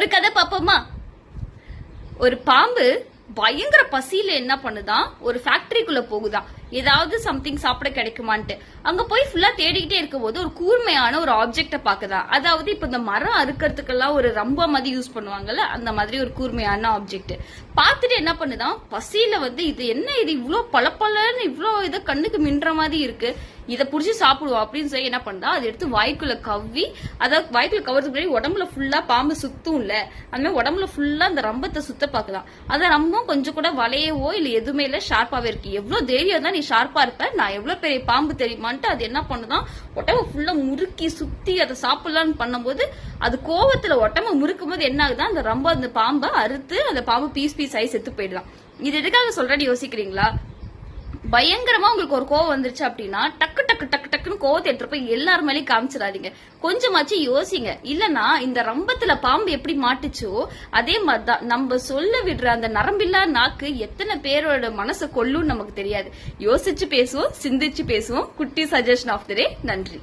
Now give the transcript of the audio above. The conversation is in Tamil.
ஒரு கதை பாப்போமா ஒரு பாம்பு பயங்கர பசியில என்ன பண்ணுதான் ஒரு ஃபேக்டரிக்குள்ள போகுதான் ஏதாவது சம்திங் சாப்பிட கிடைக்குமான்ட்டு. அங்க போய் ஃபுல்லா தேடிக்கிட்டே இருக்கும் போது ஒரு கூர்மையான ஒரு ஆப்ஜெக்ட பாக்குதா அதாவது இப்ப இந்த மரம் அறுக்கிறதுக்கெல்லாம் ஒரு ரொம்ப மாதிரி யூஸ் பண்ணுவாங்கல்ல அந்த மாதிரி ஒரு கூர்மையான ஆப்ஜெக்ட் பார்த்துட்டு என்ன பண்ணுதான் பசியில வந்து இது என்ன இது இவ்வளோ பளபளன்னு இவ்வளோ இதை கண்ணுக்கு மின்ற மாதிரி இருக்கு. இதை புடிச்சு சாப்பிடுவோம் அப்படின்னு சொல்லி என்ன பண்ணுதா? அதை எடுத்து வாய்க்குள்ள கவ்வி அதை வாய்க்குள்ள கவர்றதுக்கு முன்னாடி உடம்புல ஃபுல்லா பாம்பு சுத்தும் இல்ல அந்த மாதிரி உடம்புல ஃபுல்லா அந்த ரம்பத்தை சுத்த பார்க்கலாம் அந்த ரம்பம் கொஞ்சம் கூட வளையவோ இல்ல எதுவுமே இல்ல ஷார்ப்பாவே இருக்கு. எவ்வளவு தைரியம் தான் நீ ஷார்ப்பா இருப்ப. நான் எவ்வளவு பெரிய பாம்பு தெரியுமான்ட்டு அது என்ன பண்ணுதான் உடம்பு ஃபுல்லா முறுக்கி சுத்தி அதை சாப்பிடலாம்னு பண்ணும்போது அது கோவத்துல உடம்ப முறுக்கும் போது என்ன ஆகுதான் அந்த ரம்ப அந்த பாம்பை அறுத்து அந்த பாம்பு பீஸ் பீஸ் ஆகி செத்து போயிடலாம் இது எதுக்காக சொல்றேன்னு யோசிக்கிறீங்களா? பயங்கரமா உங்களுக்கு ஒரு கோவம் வந்துருச்சு அப்படின்னா டக்கு டக்கு டக்கு டக்குன்னு கோவத்தை எடுத்துட்டு போய் எல்லார் மேலயும் காமிச்சிடாதீங்க. கொஞ்சமாச்சு யோசிங்க. இல்லனா இந்த ரம்பத்துல பாம்பு எப்படி மாட்டுச்சோ அதே மாதிரிதான் நம்ம சொல்ல விடுற அந்த நரம்பில்லா நாக்கு எத்தனை பேரோட மனசை கொல்லும்னு நமக்கு தெரியாது. யோசிச்சு பேசுவோம் சிந்திச்சு பேசுவோம். குட்டி சஜஷன் ஆஃப் த டே நன்றி.